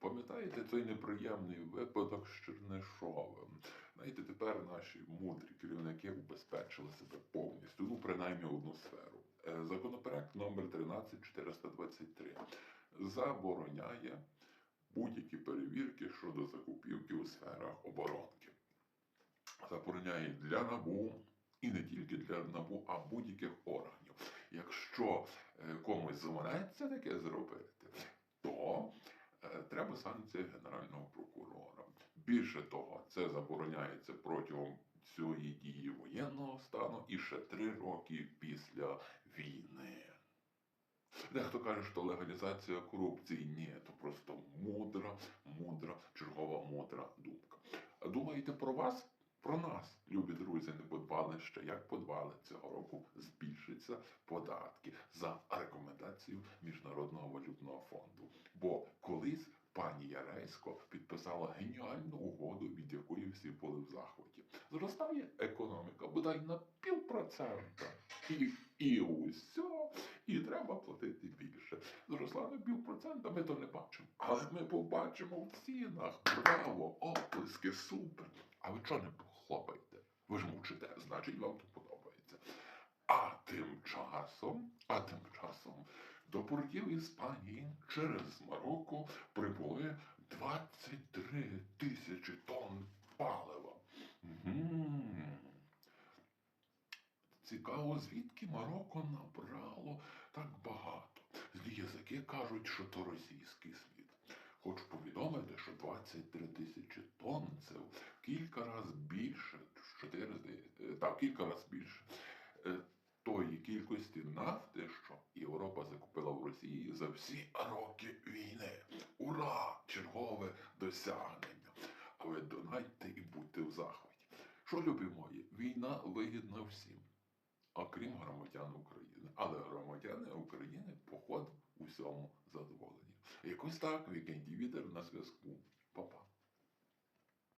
Пам'ятаєте той неприємний випадок з Чернишовим? Знаєте, тепер наші мудрі керівники убезпечили себе повністю, ну принаймні одну сферу. Е, Законопроект номер 13423 забороняє будь-які перевірки щодо закупівки у сферах оборонки. Забороняє для НАБУ і не тільки для НАБУ, а будь-яких органів. Якщо е, комусь заманеться таке зробити, то треба санкція Генерального прокурора. Більше того, це забороняється протягом цієї дії воєнного стану і ще три роки після війни. Дехто каже, що легалізація корупції ні, то просто мудра, мудра, чергова мудра думка. Думаєте про вас? Про нас, любі друзі, не подбали ще. Як подбали цього року, збільшаться податки за рекомендацією Міжнародного валютного фонду. Бо колись пані Яресько підписала геніальну угоду, від якої всі були в захваті. Зростає економіка, бодай на півпроцента. І, і усе, і треба платити більше. Зросла на півпроцента, ми то не бачимо. Але ми побачимо в цінах. Браво, оплески, супер. А ви чого не хлопаєте? Ви ж мучите, значить вам то подобається. А тим часом, а тим часом до портів Іспанії через Марокко прибули 23 тисячі тонн палива. Мгм. Цікаво, звідки Марокко набрало так багато. Язики кажуть, що то російський слід. Хочу повідомити, що 23 тисячі тонн це кілька разів більше, 4, так, кілька разів більше е, тої кількості нафти, що Європа закупила в Росії за всі роки війни. Ура! Чергове досягнення. А ви донайте і будьте в захваті. Що, любі мої, війна вигідна всім, окрім громадян України. Але громадяни України поход у всьому задоволені. Якось так, вікенді вітер на зв'язку. Па-па.